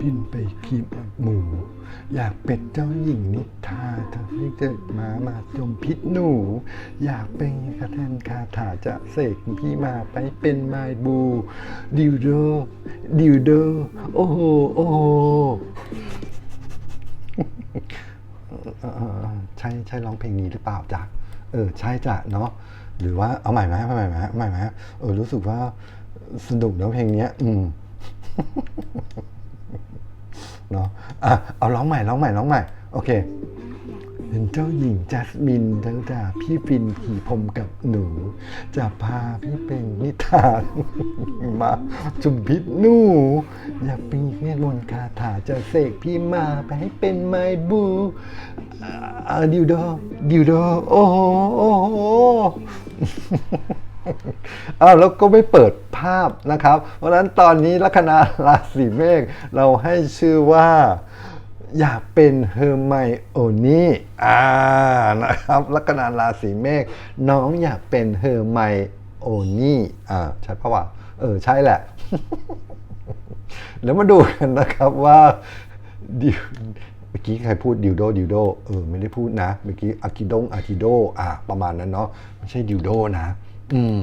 บินไปคีบหมู อยากเป็นเจ้าหญิงนิทาทำให้เกิดมามาจมพิษหนู อยากเป็นกระแทนคาถาจะเสกพี่มาไปเป็นไมบูดิวโดดิวโดโอ้โหโอ้โหเออเออเออใช่ใช่ร้องเพลงนี้หรือเปล่าจ๊ะเออใช่จ้ะเนาะหรือว่าเอาใหม่ไหมเอาใหม่ไหมเอาใหม่ไหมเออรู้สึกว่าสนุกเนอะเพลงเนี้ย อืม เนาะอะเอาร้องใหม่ร้องใหม่ร้องใหม่ โอเคเป็นเจ้าหญิงจัสมินทั้งจ่าพี่ฟินขี่พรมกับหนู จะพาพี่เป็นนิทานมาจุมพิษหนู อยากป็นเวทมนคาถาจะเสกพี่มาไปให้เป็นไมบูอ่าดิวโดดิวโดโอ้โห อ้าวแล้วก็ไม่เปิดภาพนะครับ เพราะฉะนั้นตอนนี้ลัคนาราศีเมษเราให้ชื่อว่าอยากเป็นเฮอร์ไมโอนี่อ่านะครับลัคนาราศีเมษน้องอยากเป็นเฮอร์ไมโอนี่อ่าใช่ปะวะเออใช่แหละ แล้วมาดูกันนะครับว่าดิวเมื่อกี้ใครพูดดิวโดดิวโดเออไม่ได้พูดนะ เมื่อกี้อากิดงอากิโดอะประมาณนั้นเนาะไม่ใช่ดิวโดนะ อืม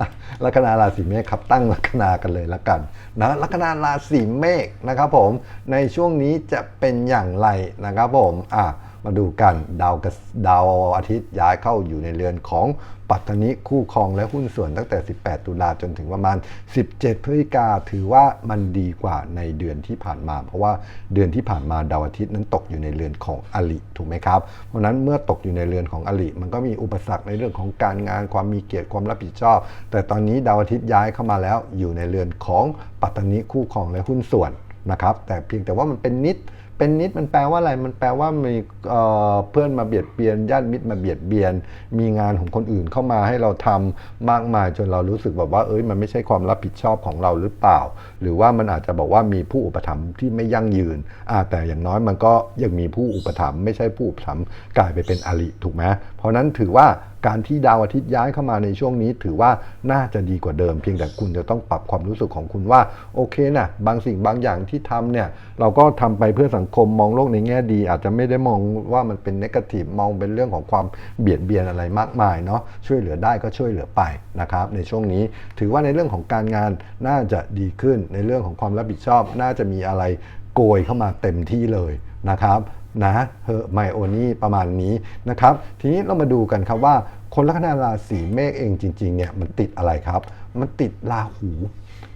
อะลัคนาราศีเมษครับตั้งลัคนากันเลยละกันนะลัคนาราศีเมษนะครับผมในช่วงนี้จะเป็นอย่างไรนะครับผมอะมาดูกันดาวกับดาวอาทิตย์ย้ายเข้าอยู่ในเรือนของ ปัตตนิคู่ครองและหุ้นส่วนตั้งแต่ 18 ตุลาจนถึงประมาณ 17 พฤศจิกาถือว่ามันดีกว่าในเดือนที่ผ่านมา เพราะว่าเดือนที่ผ่านมาดาวอาทิตย์นั้นตกอยู่ในเรือนของอลิถูกไหมครับ เพราะนั้นเมื่อตกอยู่ในเรือนของอลิมันก็มีอุปสรรคในเรื่องของการงานความมีเกียรติความรับผิดชอบ แต่ตอนนี้ดาวอาทิตย์ย้ายเข้ามาแล้วอยู่ในเรือนของปัตตนิคู่ครองและหุ้นส่วนนะครับแต่เพียงแต่ว่ามันเป็นนิด เป็นนิดมันแปลว่าอะไร มันแปลว่ามีเพื่อนมาเบียดเบียนญาติมิตรมาเบียดเบียน มีงานของคนอื่นเข้ามาให้เราทำมากมายจนเรารู้สึกแบบว่า เอ้ยมันไม่ใช่ความรับผิดชอบของเราหรือเปล่า หรือว่ามันอาจจะบอกว่ามีผู้อุปถัมภ์ที่ไม่ยั่งยืนอ่าแต่อย่างน้อยมันก็ยังมีผู้อุปถัมภ์ไม่ใช่ผู้อุปถัมภ์กลายไปเป็นอริถูกไหมเพราะนั้นถือว่าการที่ดาวอาทิตย์ย้ายเข้ามาในช่วงนี้ ถือว่าน่าจะดีกว่าเดิม เพียงแต่คุณจะต้องปรับความรู้สึกของคุณว่าโอเคนะบางสิ่งบางอย่างที่ทำเนี่ยเราก็ทำไปเพื่อสังคมมองโลกในแง่ดี อาจจะไม่ได้มองว่ามันเป็นนกาทีฟมองเป็นเรื่องของความเบียดเบียนอะไรมากมายเนาะช่วยเหลือได้ก็ช่วยเหลือไปนะครับในช่วงนี้ถือว่าในเรื่องของการงานน่าจะดีขึ้นในเรื่องของความรับผิดชอบ น่าจะมีอะไรโกยเข้ามาเต็มที่เลยนะครับ นะเฮอไมโอนี่ประมาณนี้นะครับ ทีนี้เรามาดูกันครับว่า คนลัคนาราศีเมษเองจริงๆเนี่ยมันติดอะไรครับ มันติดราหู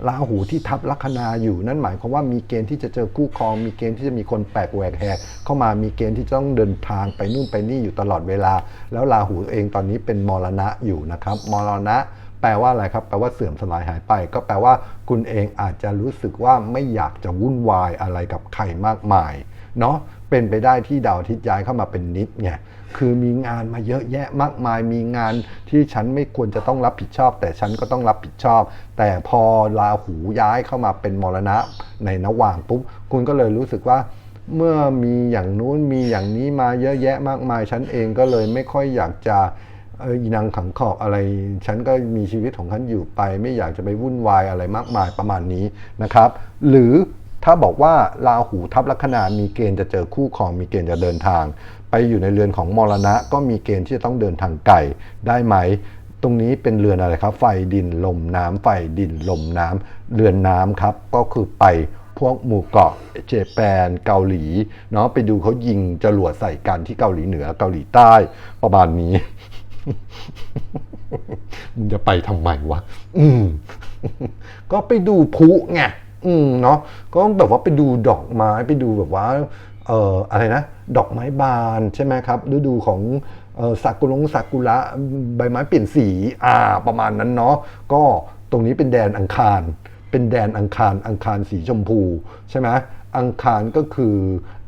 ราหูที่ทับลัคนาอยู่นั่นหมายความว่ามีเกณฑ์ที่จะเจอคู่ครอง มีเกณฑ์ที่จะมีคนแปลกแหวกแหกเข้ามามีเกณฑ์ที่จะต้องเดินทางไปนู่นไปนี่อยู่ตลอดเวลา แล้วราหูเองตอนนี้เป็นมรณะอยู่นะครับมรณะ แปลว่าอะไรครับ แปลว่าเสื่อมสลายหายไป ก็แปลว่าคุณเองอาจจะรู้สึกว่าไม่อยากจะวุ่นวายอะไรกับใครมากมายเนาะ เป็นไปได้ที่ดาวอาทิตย์ย้ายเข้ามาเป็นนิดไงคือมีงานมาเยอะแยะมากมายมีงานที่ฉันไม่ควรจะต้องรับผิดชอบ แต่ฉันก็ต้องรับผิดชอบ แต่พอราหูย้ายเข้ามาเป็นมรณะในระหว่างปุ๊บคุณก็เลยรู้สึกว่าเมื่อมีอย่างนู้นมีอย่างนี้มาเยอะแยะมากมาย ฉันเองก็เลยไม่ค่อยอยากจะอออีนางขังขอบอะไร ฉันก็มีชีวิตของฉันอยู่ไป ไม่อยากจะไปวุ่นวายอะไรมากมายประมาณนี้นะครับ หรือ ถ้าบอกว่าราหูทับลัคนามีเกณฑ์จะเจอคู่ครองมีเกณฑ์จะเดินทาง ไปอยู่ในเรือนของมรณะ ก็มีเกณฑ์ที่จะต้องเดินทางไกลได้ไหม ตรงนี้เป็นเรือนอะไรครับ ไฟดินลมน้ำไฟดินลมน้ำเรือนน้ำครับ ก็คือไปพวกหมู่เกาะเจแปนเกาหลีเนาะไปดูเขายิงจรวดใส่กันที่เกาหลีเหนือเกาหลีใต้ประมาณนี้มึงจะไปทำไมวะ อืม ก็ไปดูพุไง อืมเนาะก็แบบว่าไปดูดอกไม้ไปดูแบบว่าเอ่ออะไรนะ ดอกไม้บานใช่ไหมครับฤดูของเอ่อซากุรงซากุระใบไม้เปลี่ยนสีอ่าประมาณนั้นเนาะก็ตรงนี้เป็นแดนอังคาร เป็นแดนอังคารอังคารสีชมพูใช่ไหมอังคารก็คือ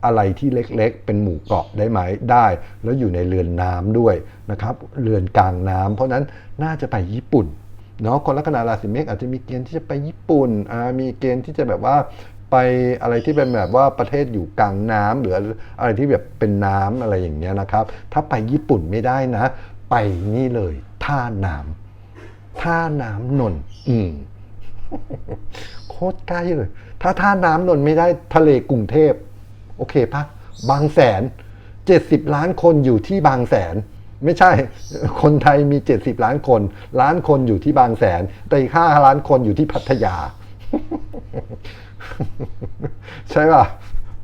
อะไรที่เล็กๆ เป็นหมู่เกาะได้ไหมได้ แล้วอยู่ในเรือนน้ำด้วยนะครับ เรือนกลางน้ำเพราะนั้นน่าจะไปญี่ปุ่น เนาะคนลัคนาราศีเมษอาจจะมีเกณฑ์ที่จะไปญี่ปุ่นอ่ามีเกณฑ์ที่จะแบบว่าไปอะไรที่เป็นแบบว่าประเทศอยู่กลางน้ำหรืออะไรที่แบบเป็นน้ำอะไรอย่างเงี้ยนะครับ ถ้าไปญี่ปุ่นไม่ได้นะ ไปนี่เลยท่าน้ำท่าน้ำนนท์อืมโคตรใกล้เลย ถ้าท่าน้ำนนท์ไม่ได้ทะเลกรุงเทพ โอเคปะบางแสน 70 ล้านคนอยู่ที่บางแสน ไม่ใช่ คนไทยมี 70 ล้านคน ล้านคนอยู่ที่บางแสน แต่อีก5ล้านคนอยู่ที่พัทยา ใช่ป่ะ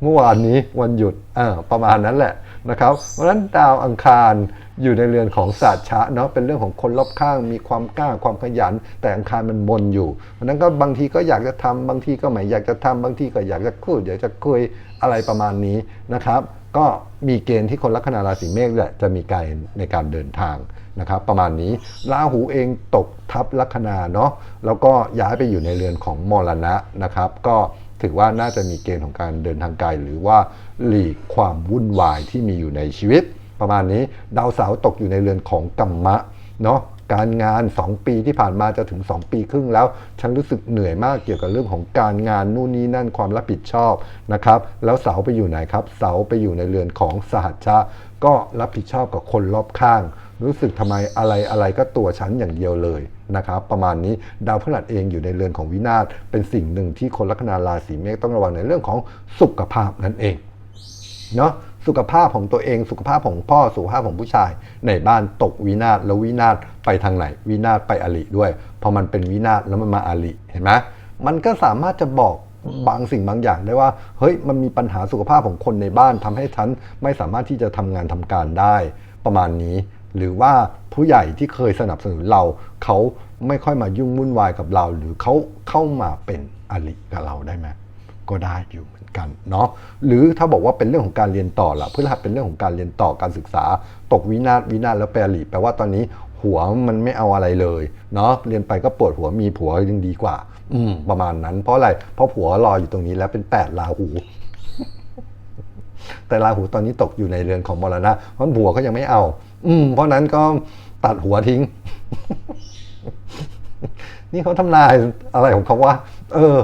เมื่อวานนี้วันหยุดอประมาณนั้นแหละนะครับ เพราะฉะนั้นดาวอังคารอยู่ในเรือนของศาสตร์ชะเนาะเป็นเรื่องของคนรอบข้างมีความกล้าความขยัน แต่อังคารมันมนอยู่เพราะฉะนั้นก็บางทีก็อยากจะทำบางทีก็ไม่อยากจะทำบางทีก็อยากจะคุยอยากจะคุยอะไรประมาณนี้นะครับ ก็มีเกณฑ์ที่คนลัคนาราศีเมษจะมีการในการเดินทางนะครับ ประมาณนี้ราหูเองตกทับลัคนาเนาะแล้วก็ย้ายไปอยู่ในเรือนของมรณะนะครับ ก็ถือว่าน่าจะมีเกณฑ์ของการเดินทางไกลหรือว่าหลีกความวุ่นวายที่มีอยู่ในชีวิต ประมาณนี้ดาวเสาร์ตกอยู่ในเรือนของกัมมะเนาะ การงาน 2 ปีที่ผ่านมาจะถึง 2 ปีครึ่งแล้ว ฉันรู้สึกเหนื่อยมากเกี่ยวกับเรื่องของการงานนู่นนี่นั่นความรับผิดชอบนะครับ แล้วเสาไปอยู่ไหนครับ เสาไปอยู่ในเรือนของสหัชชะ ก็รับผิดชอบกับคนรอบข้าง รู้สึกทำไมอะไรอะไรก็ตัวฉันอย่างเดียวเลยนะครับประมาณนี้ดาวพฤหัสเองอยู่ในเรือนของวินาศเป็นสิ่งหนึ่งที่คนลัคนาราศีเมษต้องระวังในเรื่องของสุขภาพนั่นเองเนาะ สุขภาพของตัวเอง สุขภาพของพ่อสุขภาพของผู้ชาย ในบ้านตกวินาศแล้ววินาศไปทางไหน วินาศไปอลิด้วยพอมันเป็นวินาศแล้วมันมาอลิเห็นไหมมันก็สามารถจะบอกบางสิ่งบางอย่างได้ว่าเฮ้ยมันมีปัญหาสุขภาพของคนในบ้านทำให้ฉันไม่สามารถที่จะทำงานทำการได้ ประมาณนี้ หรือว่าผู้ใหญ่ที่เคยสนับสนุนเราเขาไม่ค่อยมายุ่งวุ่นวายกับเรา หรือเขาเข้ามาเป็นอลิกับเราได้ไหม ก็ได้อยู่เหมือนกันเนาะหรือถ้าบอกว่าเป็นเรื่องของการเรียนต่อล่ะพฤหัสเป็นเรื่องของการเรียนต่อการศึกษา ตกวินาศวินาศแล้วแปรหลีแปลว่าตอนนี้หัวมันไม่เอาอะไรเลยเนาะเรียนไปก็ปวดหัวมีผัวยังดีกว่า อืมประมาณนั้น เพราะอะไรเพราะผัวรออยู่ตรงนี้แล้วเป็นแปดราหูแต่ราหูตอนนี้ตกอยู่ในเรือนของมรณะเพราะผัวก็ยังไม่เอา อืมเพราะนั้นก็ตัดหัวทิ้ง นี่เขาทำนายอะไรของเขาว่า เออ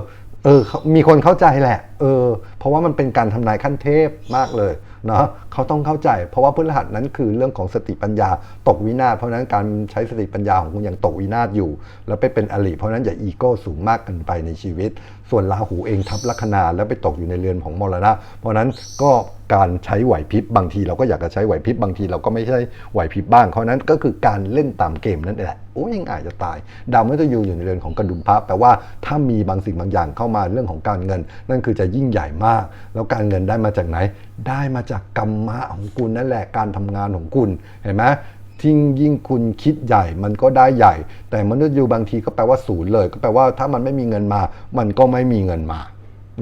เออมีคนเข้าใจแหละ เออ เพราะว่ามันเป็นการทำนายขั้นเทพมากเลยเนาะ เขาต้องเข้าใจ เพราะว่าพฤหัสนั้นคือเรื่องของสติปัญญาตกวินาศเพราะนั้นการใช้สติปัญญาของคุณยังตกวินาศอยู่ แล้วไปเป็นอริเพราะนั้นอย่าอีโก้สูงมากเกินไปในชีวิต ส่วนราหูเองทับลัคนาแล้วไปตกอยู่ในเรือนของมรณะ เพราะนั้นก็การใช้ไหวพริบบางทีเราก็อยากจะใช้ไหวพริบบางทีเราก็ไม่ใช่ไหวพริบบ้างเพราะนั้นก็คือการเล่นตามเกมนั่นแหละโอ้ยยังอาจจะตาย ดาวมฤตยูอยู่ในเรือนของกระดุมพระแปลว่าถ้ามีบางสิ่งบางอย่างเข้ามาเรื่องของการเงิน นั่นคือจะยิ่งใหญ่มาก แล้วการเงินได้มาจากไหน ได้มาจากกรรมมะของคุณนั่นแหละการทำงานของคุณเห็นไหมทิ้งยิ่งคุณคิดใหญ่มันก็ได้ใหญ่ แต่มนุษย์ยูบางทีก็แปลว่าศูนย์เลย ก็แปลว่าถ้ามันไม่มีเงินมา มันก็ไม่มีเงินมา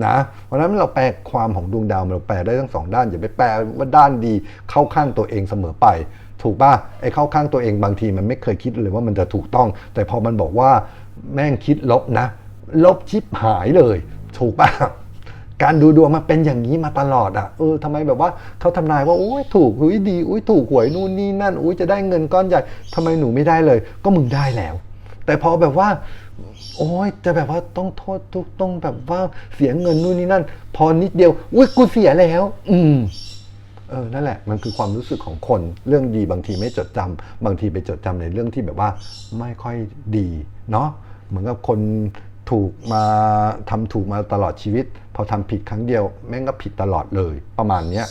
นะเพราะฉะนั้นเราแปลความของดวงดาวเราแปลได้ทั้งสองด้านอย่าไปแปลว่าด้านดีเข้าข้างตัวเองเสมอไป ถูกป่ะไอ้เข้าข้างตัวเองบางทีมันไม่เคยคิดเลยว่ามันจะถูกต้อง แต่พอมันบอกว่าแม่งคิดลบนะ ลบชิบหายเลย ถูกป่ะ การดูดวงมันเป็นอย่างนี้มาตลอดอะเออทำไมแบบว่าเขาทำนายว่าอุ้ยถูกอุ้ยดีอุ้ยถูกหวยนู่นนี่นั่นอุ้ยจะได้เงินก้อนใหญ่ทำไมหนูไม่ได้เลย ก็มึงได้แล้ว แต่พอแบบว่า โอ้ยจะแบบว่าต้องโทษทุกต้องแบบว่าเสียเงินนู่นนี่นั่น พอนิดเดียวอุ้ยกูเสียแล้ว อืมเออ นั่นแหละ มันคือความรู้สึกของคน เรื่องดีบางทีไม่จดจำบางทีไปจดจำในเรื่องที่แบบว่าไม่ค่อยดี เนาะ เหมือนกับคนถูกมาทำถูกมาตลอดชีวิต พอทำผิดครั้งเดียวแม่งก็ผิดตลอดเลย ประมาณเนี้ย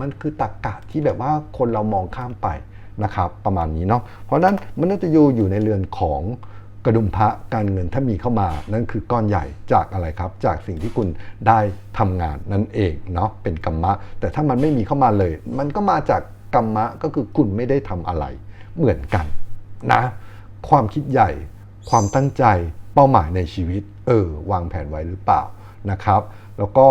มันคือตรกกะที่แบบว่าคนเรามองข้ามไปนะครับ ประมาณนี้เนาะเพราะฉะนั้นมนุษย์ยูอยู่ในเรือนของกระดุมพระการเงินถ้ามีเข้ามา นั่นคือก้อนใหญ่จากอะไรครับ จากสิ่งที่คุณได้ทำงานนั่นเองเนาะเป็นกรรมะ แต่ถ้ามันไม่มีเข้ามาเลย มันก็มาจากกรรมะก็คือคุณไม่ได้ทำอะไรเหมือนกันนะความคิดใหญ่ ความตั้งใจเป้าหมายในชีวิต เออ วางแผนไว้หรือเปล่า นะครับแล้วก็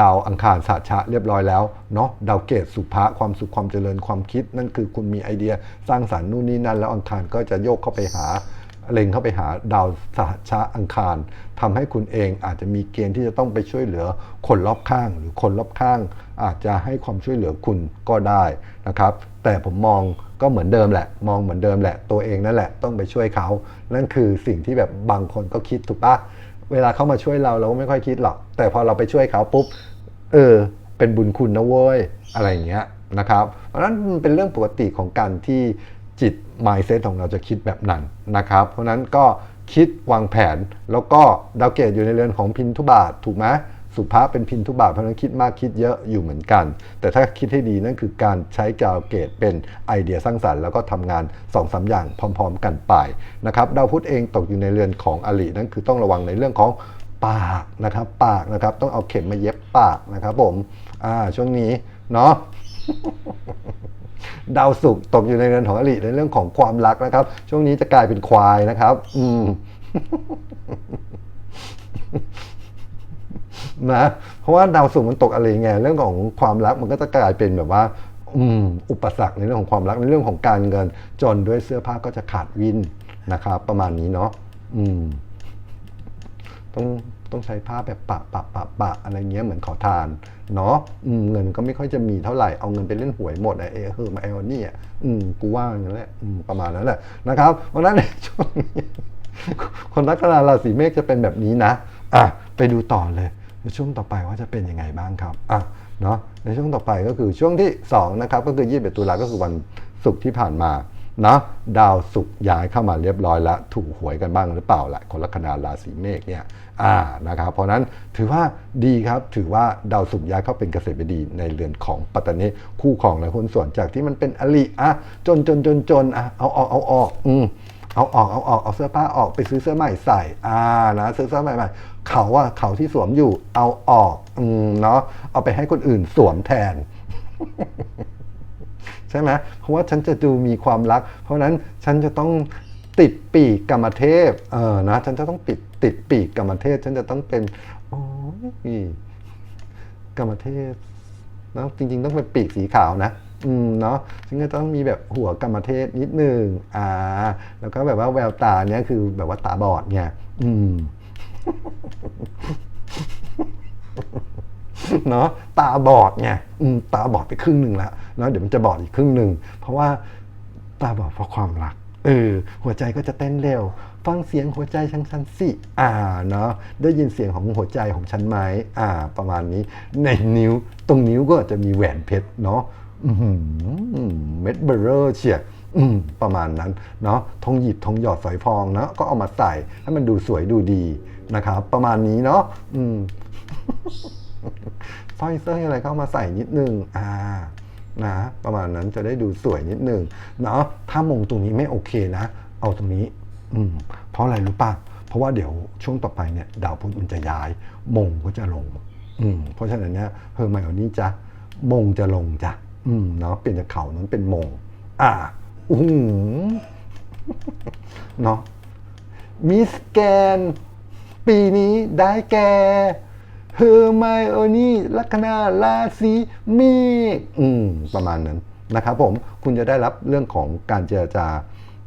ดาวอังคารสาชะเรียบร้อยแล้วเนาะดาวเกตสุภะความสุขความเจริญความคิด นั่นคือคุณมีไอเดียสร้างสารรค์นู่นนี่นั่น แล้วอังคารก็จะโยกเข้าไปหาเล็งเข้าไปหาดาวสหชะอังคารทำให้คุณเองอาจจะมีเกณฑ์ที่จะต้องไปช่วยเหลือคนรอบข้าง หรือคนรอบข้าง อาจจะให้ความช่วยเหลือคุณก็ได้นะครับ แต่ผมมองก็เหมือนเดิมแหละ มองเหมือนเดิมแหละ ตัวเองนั่นแหละต้องไปช่วยเขา นั่นคือสิ่งที่แบบบางคนก็คิดถูกปะ เวลาเขามาช่วยเราเราก็ไม่ค่อยคิดหรอก แต่พอเราไปช่วยเขาปุ๊บ เออ เป็นบุญคุณนะเว้ย อะไรอย่างเงี้ยนะครับ เพราะนั้นมันเป็นเรื่องปกติของการที่จิต mindset ของเราจะคิดแบบนั้นนะครับ เพราะฉะนั้นก็คิดวางแผนแล้วก็ดาวเกตอยู่ในเรือนของพินทุบาทถูกไหม สุภาพเป็นพินทุบาทเพราะนั้นคิดมากคิดเยอะอยู่เหมือนกัน แต่ถ้าคิดให้ดีนั่นคือการใช้ดาวเกตเป็นไอเดียสร้างสรรค์แล้วก็ทำงาน2อสาอย่างพร้อม ๆ กันไปนะครับดาวพุธเองตกอยู่ในเรือนของอลินั่นคือต้องระวังในเรื่องของปากนะครับปากนะครับต้องเอาเข็มมาเย็บปากนะครับผมอ่าช่วงนี้เนาะดาวศุกร์ตกอยู่ในเรือนของอริในเรื่องของความรักนะครับ ช่วงนี้จะกลายเป็นควายนะครับ อืม นะ เพราะว่าดาวศุกร์มันตกอะไรไงเรื่องของความรักมันก็จะกลายเป็นแบบว่าอืมอุปสรรคในเรื่องของความรักในเรื่องของการเงิน จนด้วยเสื้อผ้าก็จะขาดวินนะครับ ประมาณนี้เนาะอืม ต้องต้องใช้ผ้าแบบปะปะปะปะอะไรเงี้ยเหมือนขอทานเนาะอืมเงินก็ไม่ค่อยจะมีเท่าไหร่เอาเงินไปเล่นหวยหมดอะเออเฮอมาเอลนี่อะอืมกูว่าอย่างนั้นแหละอืมประมาณนั้นแหละนะครับเพราะฉะนั้นในช่วงนี้คนลัคนาราศีเมษจะเป็นแบบนี้นะอะไปดูต่อเลย ในช่วงต่อไปว่าจะเป็นยังไงบ้างครับอะเนาะในช่วงต่อไปก็คือช่วงที่สองนะครับก็คือ21ตุลาก็คือวันศุกร์ที่ผ่านมาเนะดาวศุกร์ย้ายเข้ามาเรียบร้อยแล้ว ถูกหวยกันบ้างหรือเปล่าละคนลัคนาราศีเมษเนี่ยอ่านะครับเพราะฉะนั้นถือว่าดีครับถือว่าดาวศุกร์ย้ายเข้าเป็นเกษตรบดีในเรือนของปัตตานีคู่ของและหุ้นส่วนจากที่มันเป็นอลิอะจนจนจนจนอะเอาออกเอาออกอืม เอาออกเอาออกเอาเสื้อผ้าออกไปซื้อเสื้อใหม่ใส่อ่านะซื้อเสื้อใหม่ใหม่เขาว่าเขาที่สวมอยู่ เอาออกอืมเนาะเอาไปให้คนอื่นสวมแทน ใช่ไหมเพราะว่าฉันจะดูมีความรัก เพราะนั้นฉันจะต้องติดปีกกรรมเทพเออนะฉันจะต้องปิดติดปีกกรรมเทพ ฉันจะต้องเป็นโอ้ยกรรมเทพนะจริง ๆ ต้องเป็นปีกสีขาวนะ อืมเนาะฉันก็ต้องมีแบบหัวกรรมเทพนิดนึงอ่า แล้วก็แบบว่าแววตาเนี้ยคือแบบว่าตาบอดเนี่ยอืมเนาะตาบอดไงอืมตาบอดไปครึ่งหนึ่งแล้วเนาะเดี๋ยวมันจะบอดอีกครึ่งหนึ่งเพราะว่าตาบอดเพราะความรักเออหัวใจก็จะเต้นเร็ว ฟังเสียงหัวใจฉันฉันสิอ่าเนาะได้ยินเสียงของหัวใจของฉันไหมอ่า ประมาณนี้ ในนิ้วตรงนิ้วก็จะมีแหวนเพชรเนาะ เม็ดเบอร์เรอร์เฉียดประมาณนั้นเนาะทงหยิบทงหยอดฝอยทองเนาะก็เอามาใส่ให้มันดูสวยดูดีนะครับ ประมาณนี้เนาะอืมสร้อยเส้ยอะไรเข้ามาใส่นิดนึงอ่านะประมาณนั้นจะได้ดูสวยนิดนึงเนาะถ้ามงตรงนี้ไม่โอเคนะ เอาตรงนี้ อืม เพราะอะไรรู้ป่ะเพราะว่าเดี๋ยวช่วงต่อไปเนี่ย ดาวพุธมันจะย้าย มงก็จะลง อืม เพราะฉะนั้นเนี่ยเฮอร์ไมโอนี่จะมงจะลงจ้ะ อืมเนาะเปลี่ยนจากเขานั้นเป็นมง อ่าอือหือเนาะมิสแกน ปีนี้ได้แก่เฮอร์ไมโอนี่ลัคนาราศีเมษอืมประมาณนั้นนะครับผมคุณจะได้รับเรื่องของการเจรจา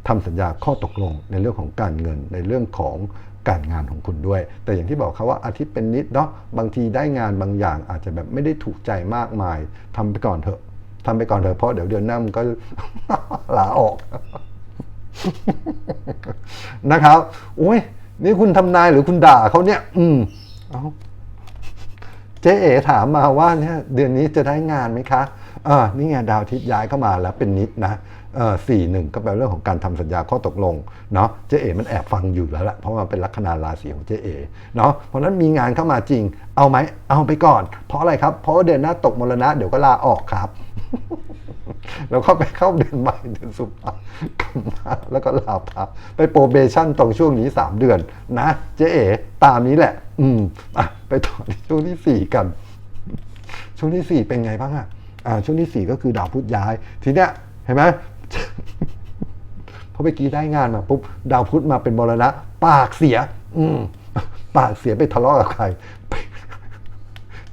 ทำสัญญาข้อตกลงในเรื่องของการเงินในเรื่องของการงานของคุณด้วย แต่อย่างที่บอกครับว่าอาทิตย์เป็นนิดเนาะบางทีได้งานบางอย่างอาจจะแบบไม่ได้ถูกใจมากมายทำไปก่อนเถอะ ทำไปก่อนเถอะเพราะเดี๋ยวเดือนหน้ามันก็ลาออก นะครับโอ้ยนี่คุณทำนายหรือคุณด่าเขาเนี่ย อืมเอาเจ๊เอ๋ถามมาว่าเนี่ยเดือนนี้จะได้งานไหมคะอ่านี่ไงดาวอาทิตย์ย้ายเข้ามาแล้วเป็นนิดนะ สี่หนึ่งก็แปลเรื่องของการทำสัญญาข้อตกลงเนาะเจ๊เอ๋มันแอบฟังอยู่แล้วแหละเพราะมันเป็นลัคนาราศีของเจ๊เอ๋เนาะเพราะนั้นมีงานเข้ามาจริง เอาไหมเอาไปก่อน เพราะอะไรครับ เพราะเดือนหน้าตกมรณะเดี๋ยวก็ลาออกครับแล้วก็ไปเข้าเดือนใหม่เดือนสุภากลับมาแล้วก็ลาพักไปโปรเบชั่นตรงช่วงนี้ 3 เดือนนะเจ๊เอ๋ตามนี้แหละ อืมอะไปต่อที่ช่วงที่ 4 กัน ช่วงที่ 4 เป็นไงบ้างอะอ่าช่วงที่ 4 ก็คือดาวพุธย้าย ทีเนี้ยเห็นไหม พอเมื่อกี้ได้งานมาปุ๊บดาวพุธมาเป็นมรณะ ปากเสีย อืมปากเสียไปทะเลาะกับใคร ไป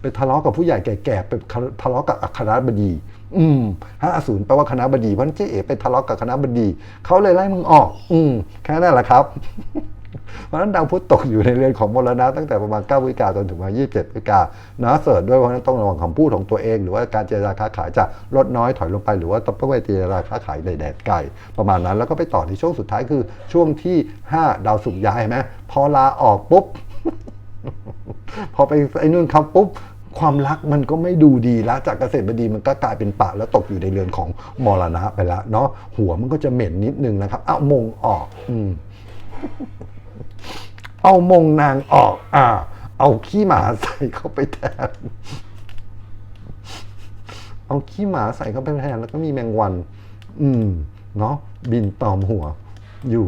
ไปทะเลาะกับผู้ใหญ่แก่ๆไปทะเลาะกับอัครบดี อืมห้าศูนย์แปลว่าคณะบดีเพราะฉะนั้นเจ๊เอ๋ไปทะเลาะกับคณะบดีเขาเลยไล่มึงออก อืมแค่นั้นแหละครับ เพราะนั้นดาวพุธตกอยู่ในเรือนของมรณะตั้งแต่ประมาณ9วิกาจนถึงมา27วิกานะเสิร์ชด้วยเพราะนั้นต้องระวังคำพูดของตัวเอง หรือว่าการเจรจาค้าขายจะลดน้อยถอยลงไป หรือว่าต้องไปเจรจาค้าขายในแดดไกลประมาณนั้นแล้วก็ไปต่อที่ช่วงสุดท้ายคือช่วงที่ 5 ดาวศุกย้ายนไหมพอลาออกปุ๊บพอไปไอ้นู่นครับปุ๊บความรักมันก็ไม่ดูดีแล้วจากเกษตรบดีมันก็กลายเป็นปะแล้วตกอยู่ในเรือนของมรณะไปแล้วเนาะหัวมันก็จะเหม็นนิดนึงนะครับอ้าวมงออก อืม เอามงนางออก อ่า เอาขี้หมาใส่เข้าไปแทน เอาขี้หมาใส่เข้าไปแทน แล้วก็มีแมงวัน อืม เนาะบินตอมหัว อยู่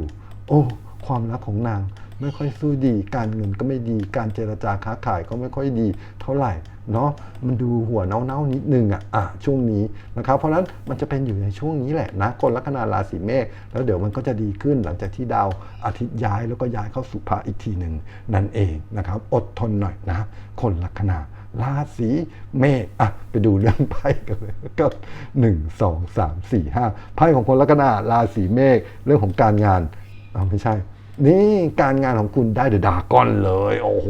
โอ้ ความรักของนางไม่ค่อยสู้ดี การเงินก็ไม่ดี การเจรจาค้าขายก็ไม่ค่อยดี เท่าไหร่ เนาะมันดูหัวเน่าๆนิดนึงอะอะช่วงนี้นะครับเพราะฉะนั้นมันจะเป็นอยู่ในช่วงนี้แหละนะคนลัคนาราศีเมษแล้วเดี๋ยวมันก็จะดีขึ้นหลังจากที่ดาวอาทิตย์ย้ายแล้วก็ย้ายเข้าสู่พระอีกทีหนึ่งนั่นเองนะครับอดทนหน่อยนะคนลัคนาราศีเมษอะไปดูเรื่องไพ่กันเลยก็หนึ่งสองสามสี่ห้าไพ่ของคนลัคนาราศีเมษเรื่องของการงานอ้าไม่ใช่ นี่การงานของคุณได้เดอะดากอนเลย โอ้โห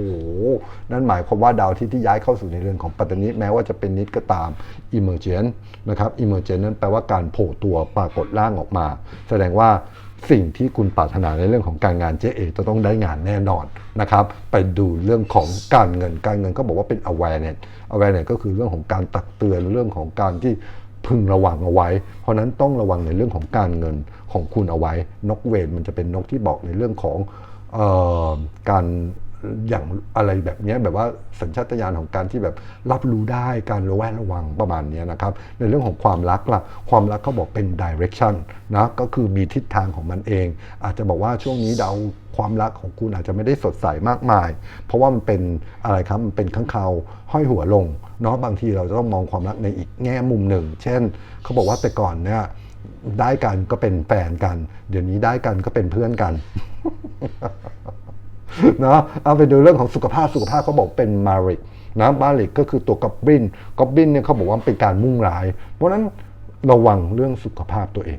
นั่นหมายความว่าดาวที่ที่ย้ายเข้าสู่ในเรือนของปัตตานิแม้ว่าจะเป็นนิดก็ตาม emergent นะครับ emergent นั้นแปลว่าการโผล่ตัวปรากฏร่างออกมา แสดงว่าสิ่งที่คุณปรารถนาในเรื่องของการงานเจ๊เอจะต้องได้งานแน่นอนนะครับ ไปดูเรื่องของการเงินการเงินก็บอกว่าเป็น awareness awareness ก็คือเรื่องของการตักเตือนเรื่องของการที่ พึงระวังเอาไว้ เพราะนั้นต้องระวังในเรื่องของการเงินของคุณเอาไว้ นกเวทมันจะเป็นนกที่บอกในเรื่องของออการ อย่างอะไรแบบนี้แบบว่าสัญชาตญาณของการที่แบบรับรู้ได้การระแวดระวังประมาณนี้นะครับ ในเรื่องของความรักล่ะความรักเขาบอกเป็น direction นะก็คือมีทิศทางของมันเอง อาจจะบอกว่าช่วงนี้ดาวความรักของคุณอาจจะไม่ได้สดใสมากมาย เพราะว่ามันเป็นอะไรครับมันเป็นข้างคาห้อยหัวลงเนาะบางทีเราจะต้องมองความรักในอีกแง่มุมหนึ่ง เช่นเขาบอกว่าแต่ก่อนเนี่ยได้กันก็เป็นแฟนกัน เดี๋ยวนี้ได้กันก็เป็นเพื่อนกัน นะเอาไปดูเรื่องของสุขภาพสุขภาพเขาบอกเป็นมาริกนะมาริกก็คือตัวกอบบินกอบบินเนี่ยเขาบอกว่าเป็นการมุ่งร้าย เพราะนั้นระวังเรื่องสุขภาพตัวเอง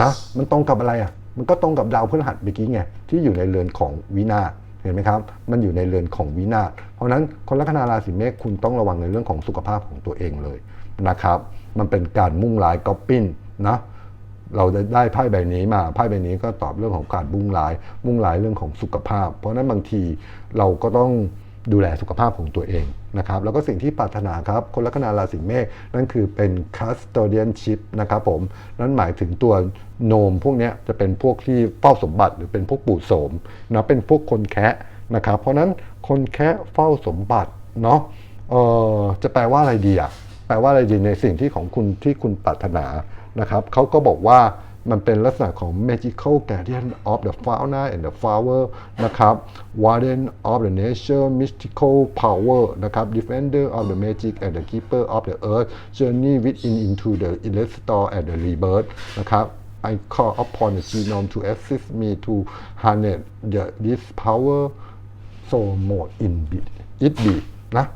นะมันตรงกับอะไรอะมันก็ตรงกับดาวพฤหัสเมื่อกี้ไงที่อยู่ในเรือนของวินาศเห็นไหมครับ มันอยู่ในเรือนของวินาศเพราะฉะนั้นคนลัคนาราศีเมษคุณต้องระวังในเรื่องของสุขภาพของตัวเองเลยนะครับ มันเป็นการมุ่งร้ายกอบบินนะ เราจะได้ไพ่ใบนี้มาไพ่ใบนี้ก็ตอบเรื่องของการมุ่งร้ายมุ่งร้ายเรื่องของสุขภาพ เพราะนั้นบางทีเราก็ต้องดูแลสุขภาพของตัวเองนะครับแล้วก็สิ่งที่ปรารถนาครับ คนลัคนาราศีเมษนั่นคือเป็น custodianship นะครับผม นั่นหมายถึงตัวโนมพวกนี้จะเป็นพวกที่เฝ้าสมบัติหรือเป็นพวกปู่โสมนะเป็นพวกคนแคะนะครับเพราะฉะนั้นคนแคะเฝ้าสมบัติเนาะเออจะแปลว่าอะไรดีอะแปลว่าอะไรดีในสิ่งที่ของคุณที่คุณปรารถนา นะครับเขาก็บอกว่ามันเป็นลักษณะของ magical guardian of the fauna and the flower นะครับ warden of the nature mystical power นะครับ defender of the magic and the keeper of the earth journey within into the illustrator and the rebirth นะครับ I call upon the genome to assist me to harness the, this power so more in be, it be นะ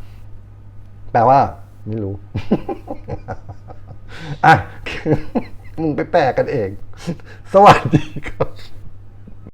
แปลว่า ไม่รู้ อะ มึงไปแปลกันเอง สวัสดีครับ